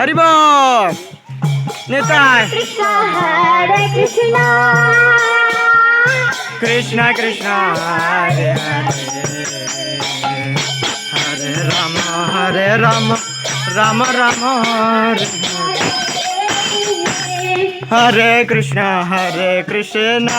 हरिब नेता कृष्ण कृष्ण, हरे हरे। राम हरे राम राम राम हरे कृष्णा हरे Krishna.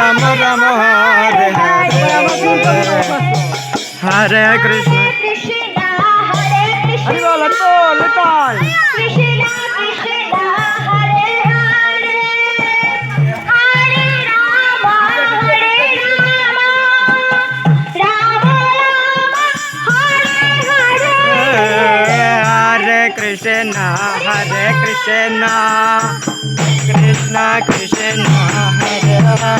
Hare Rama Hare Rama Rama Rama Hare Hare Hare Krishna, Hare Krishna, Krishna Krishna, Hare, Hare